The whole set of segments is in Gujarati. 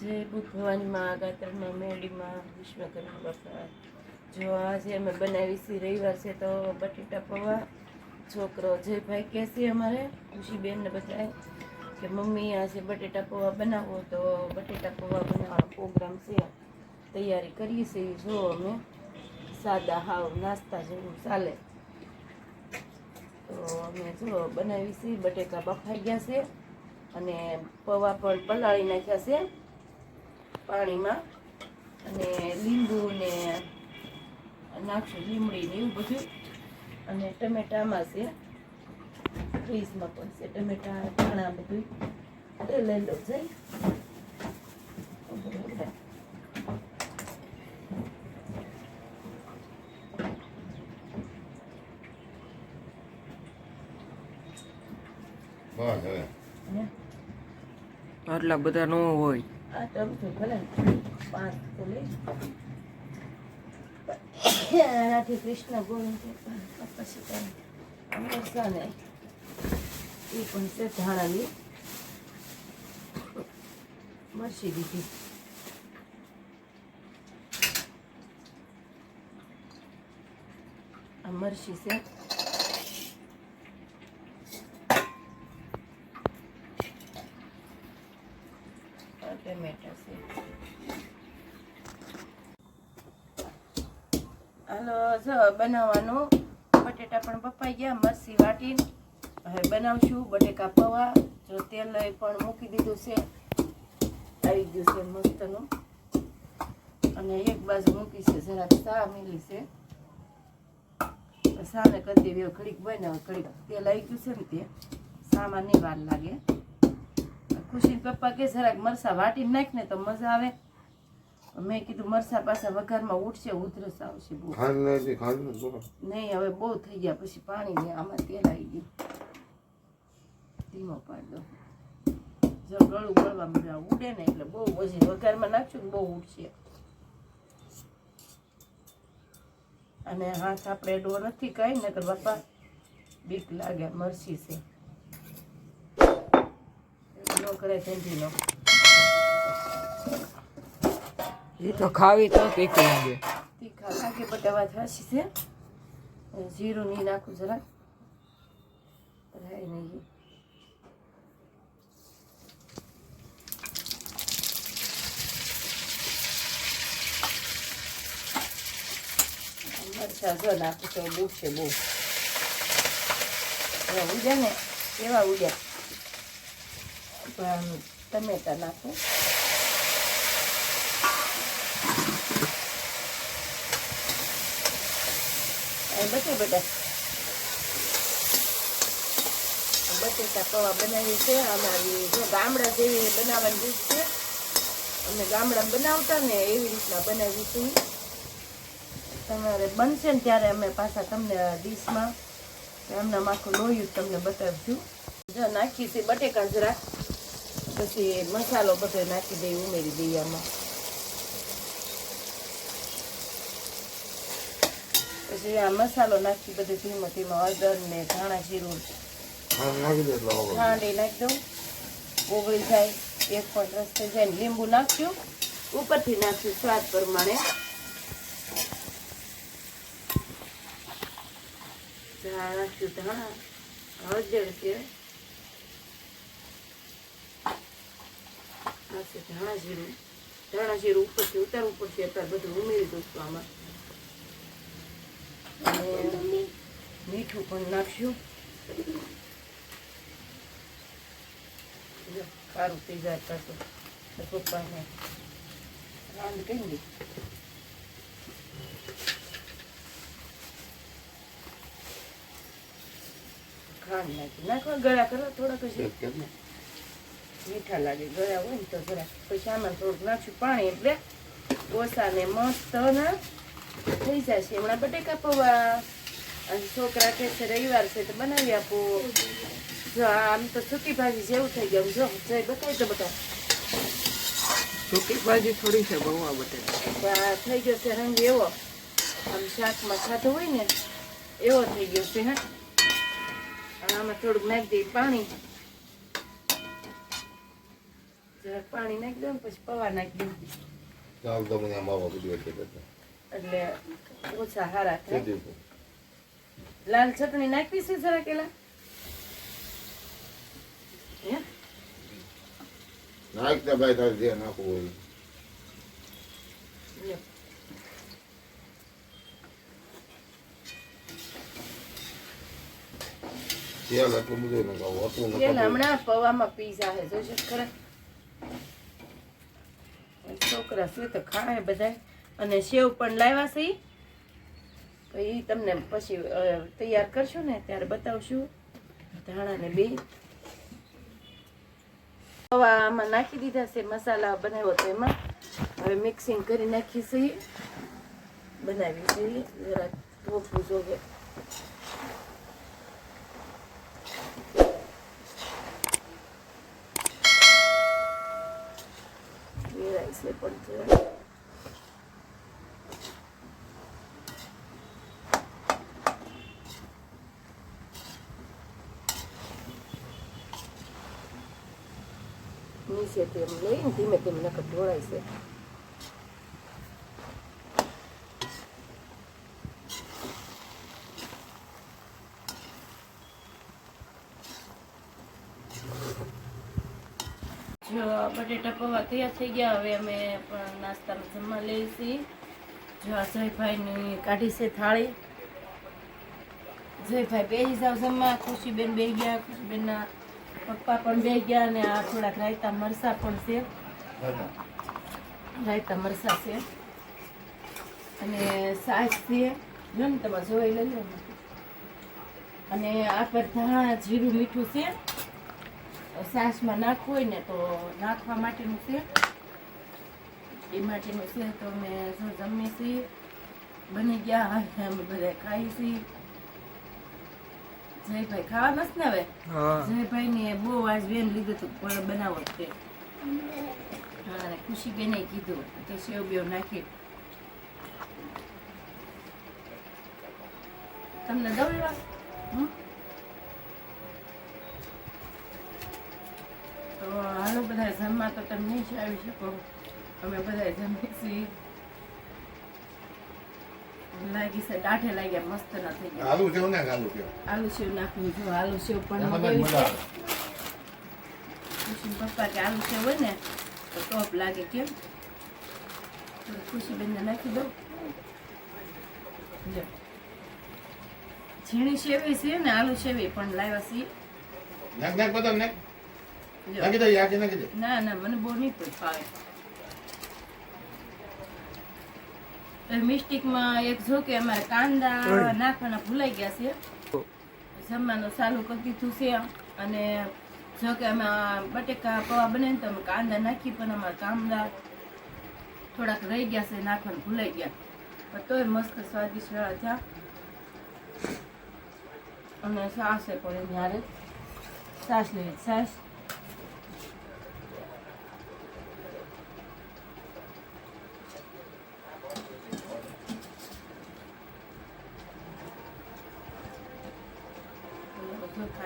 જય બુદ્ધ ભવાનીમાં ગાત્રમાં મેળીમાં વિશ્વકર્મા બાપા જો આજે અમે બનાવી છીએ રવિવાર છે તો બટેટા પૌવા, છોકરો જયભાઈ કહે છે અમારે, ખુશીબેનને બધાએ બધા કે મમ્મી આજે બટેટા પૌવા બનાવો તો બટેટા પૌવા બનાવવાનો પ્રોગ્રામ છે. તૈયારી કરીએ છીએ, જો અમે સાદા હાવ નાસ્તા જેવું ચાલે. તો અમે જો બનાવી છીએ બટેકા બફાઈ ગયા છે અને પૌવા પણ પલાળી નાખ્યા છે. પાણીમાં અને લીંબુ ને નાખશું લીમડી ને એવું બધું. અને ટમેટામાં છે ફ્રીજમાં પણ છે. ટમેટા ધાણા બધું. એ લઈ લો જઈ. બસ હવે ને આટલા બધા ન હોય. આ ટમતું ભલે ને પાંચ તો લઈ રાધી કૃષ્ણ ગોવિંદ છે પણ પછી કાંઈ અમરસા ને એ પણ છે ધાણાની મરસી દીધી આ મરસી છે આ ટમેટા છે હાલો, જો બનાવવાનું. બટેટા પણ પપાઈ ગયા મરસી વાટીને હવે બનાવશું બટેકા પૌવા. જો તેલ પણ મૂકી દીધું છે. આવી ગયું છે મસ્તનું. અને એક બાજુ મૂકી છે, જરાક સા મીલી છે. સાને કરી દેવી ઘડીક બનાવે, ઘડીક. તેલ આવી ગયું છે ને તે. સામાં નહીં વાર લાગે. ખુશી પપ્પા કે જરાક મરસા વાટી નાખ ને તો મજા આવે. મેં કીધું મરસા પાછા વઘારમાં ઉઠશે ઉધરસ આવશે બહુ. નહીં હવે બહુ થઈ ગયા પછી પાણી ને આમાં તેલ આવી ગયું. ધીમો પાડ દો જો ગળું ગળવા મજા ઉડે ને એટલે બહુ પછી વઘારમાં નાખશું ને બહુ ઉડશે. અને હાથ આપણે ડો નથી કાંઈ નકર બાપા બીક લાગે મરસી છે. કરે ધંધી નો એ તો ખાવી તો તીખી લાગે. તીખા લાગે બટ હવે હાસી છે. જીરું નહીં નાખું જરાક. રાઈ નહીં મરચા જો નાખું તો બહુ. હવે ઉડ્યા ને? કેવા ઉડ્યા? પણ ટમેટા નાખું. બટે બધા બટેટા. પૌવા બનાવી છે. અમારી જો ગામડા જેવી બનાવવાની રીત છે. અમે ગામડા બનાવતા ને એવી રીતના બનાવી છું. તમારે બનશે ને ત્યારે અમે પાછા તમને ડીશમાં. એમના આખું લોહી તમને બતાવશું જો નાખી છે બટેકા જરા. પછી મસાલો બધો નાખી દઈ ઉમેરી દઈએ આમાં. પછી આ મસાલો નાખી બધે ધીમો ધીમો હળદર ને ધાણા જીરું ખાંડ નાખી દઉં. ઓગળી જાય એક પણ રસ થઈ જાય ને લીંબુ નાખ્યું. ઉપરથી નાખ્યું સ્વાદ પ્રમાણે. નાખ્યું ધાણા. હળદર છે છે ધાણા જીરું ધાણા જીરું ઉપરથી ઉતારવું પડશે અત્યારે બધું ઉમેરી દઉં છું આમાં અને મીઠું પણ નાખશું સારું થઈ કરશો પપ્પાને રાંધ કહી ખાંડ નાખી નાખવા ગળા કરો થોડાક જ? મીઠા લાગે. ગયા હોય ને તો જરા પછી આમાં થોડુંક નાખશું પાણી એટલે ઓસાને મસ્ત ના થઈ જશે. હમણાં બટેકા પૌવા. અને છોકરા કે છે રવિવાર છે તો બનાવી આપો. જો આમ તો સૂકી ભાજી જેવું થઈ ગયું. જો જય બતાવી તો બતાવો. સૂકી ભાજી થોડી છે બહુ આ બટેકા. આ થઈ ગયો છે રંગ એવો. આમ શાકમાં ખાધો હોય ને એવો થઈ ગયો છે હા. આમાં થોડુંક નાખી દઈએ પાણી. જરાક પાણી નાખી દઉં પછી પૌવા નાખી દઉં. ચાલ તો મને આમ આવો એટલે. એટલે ઓછા હારા થાય. લાલ ચટણી નાખવી છે જરા કેલા નાખતા ભાઈ તારે જે નાખવું હોય. તેલ એટલું બધું નખાવું હતું તેલ હમણાં પૌવામાં પીઝા હે જોશે ખરા? છોકરા શું તો ખાય બધા અને સેવ પણ લાવ્યા છે. તો એ તમને પછી તૈયાર કરશું ને ત્યારે બતાવશું. ધાણા ને બે. હવા આમાં નાખી દીધા છે, મસાલા બનાવ્યો તો એમાં. હવે મિક્સિંગ કરી નાખી છે. બનાવી છે. જરા ટોપું જોવે. છે પણ જરા. નીચે તેમ લઈને ધીમે ધીમે નકર ઢોળાય છે જો બટેટા પૌવા તૈયાર થઈ ગયા. હવે અમે પણ નાસ્તામાં જમવા લઈએ છીએ. જો આ જયભાઈની કાઢી છે થાળી. જયભાઈ બે જાવ જમવા. ખુશીબેન બે ગયા. ખુશીબેનના પપ્પા પણ બે ગયા અને આ થોડાક રાયતા મરસા પણ છે. રાયતા મરસા છે. અને સાસ છે. જો ને તમે જોઈ લઈ ને. અને આ પર ધાણા જીરું મીઠું છે. સાસમાં નાખવું હોય ને તો નાખવા માટેનું છે. એ માટેનું છે તો અમે શું જમીએ છીએ. બની ગયા અમે બધા ખાઈ છીએ. જયભાઈ ખાવા મસ્ત ને હવે? જયભાઈ ને બહુ આજ બેન લીધું હતું પણ બનાવો તે અને ખુશી બેને કીધું. કે સેવ બેવ નાખી. તમને દઉં એવા? હમ? તો જમવા તો તમે નહીં જ આવી શકો. અમે બધા જમીએ છીએ. લાગી છે દાઢે લાગ્યા મસ્ત ના થઈ ગયા. આલુ છે ને આલુ છે. આલુ સેવ નાખવું જો આલુ સેવ પણ મગાવી ખુશી પપ્પા કે આલુ સેવ હોય ને તો ટોપ લાગે કેમ? ખુશી બેનને નાખી દઉં. ઝીણી સેવી છે ને આલુ સેવી પણ લાવ્યા છીએ. નાખ નાખ બધા નાખ. લ્યો. નાખી દે યાદ નાખી દે ના ના મને બહુ નહીં તો મિસ્ટેકમાં એક જો કે અમારે કાંદા નાખવાના ભૂલાઈ ગયા છે. જમવાનું ચાલુ કરી દીધું છે. અને જો કે અમે બટેકા પૌવા બને તો અમે કાંદા નાખી પણ અમારા કાંદા થોડાક રહી ગયા છે નાખવાનું ભૂલાઈ ગયા. પણ તોય મસ્ત સ્વાદિષ્ટ વાળા થયા અને સાસ પણ એની સાસ લેવી સાસ.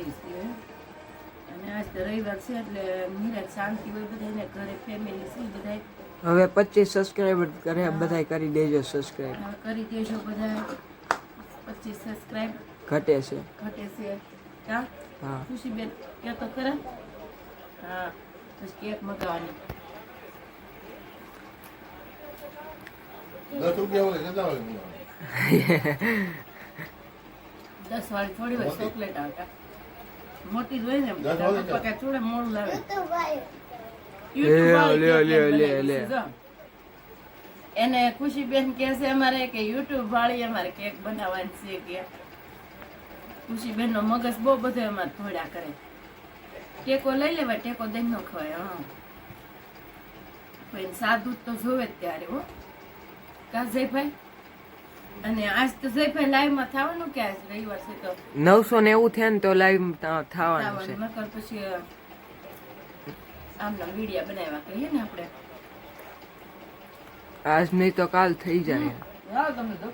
બધું ખાઈ અને આજ તો રવિવાર છે એટલે નિરાત શાંતિ હોય બધાને ઘરે ફેમિલી છે બધા હવે પચીસ સબસ્ક્રાઈબર કરે બધા કરી દેજો સબસ્ક્રાઈબ કરી દેજો બધા પચીસ સબસ્ક્રાઈબ ઘટે છે. ઘટે છે. હા. ખુશીબેન કે તો કરે હા પછી કેક મગાવવાની. દસ રૂપિયા હોય કેટલા હોય. દસ વાળી થોડી હોય ચોકલેટ આવતા. મોટી જ ને પકા થોડે મોડું લાવે લે, લે, કેક લે, લે, છે, એને ખુશીબેન કહે છે અમારે કે યુટ્યુબ વાળી અમારે કેક બનાવવાની છે કે. ખુશીબેન નો મગજ બહુ બધો અમારે થોડા કરે. ટેકો લઈ લેવાય ટેકો દઈ નો ખવાય હા. સાદું તો જોવે જ ત્યારે હો. કાઝે જયભાઈ અને આજ તો જયભાઈ લાઈવમાં થવાનું કે આજ રવિવાર છે તો નવસો ને એવું થાય ને તો લાઈવ થવાનું છે. નકર પછી આમના વિડીયા બનાવ્યા કહીએ ને આપણે. આજ નહીં તો કાલ થઈ જાય. તો.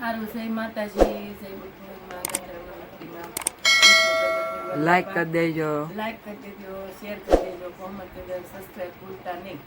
સારું જય માતાજી જય લાઈક કરી દેજો. લાઈક કરી દેજો શેર કરી દેજો કોમેન્ટ કરી દેજો સબસ્ક્રાઇબ ભૂલતા નહીં.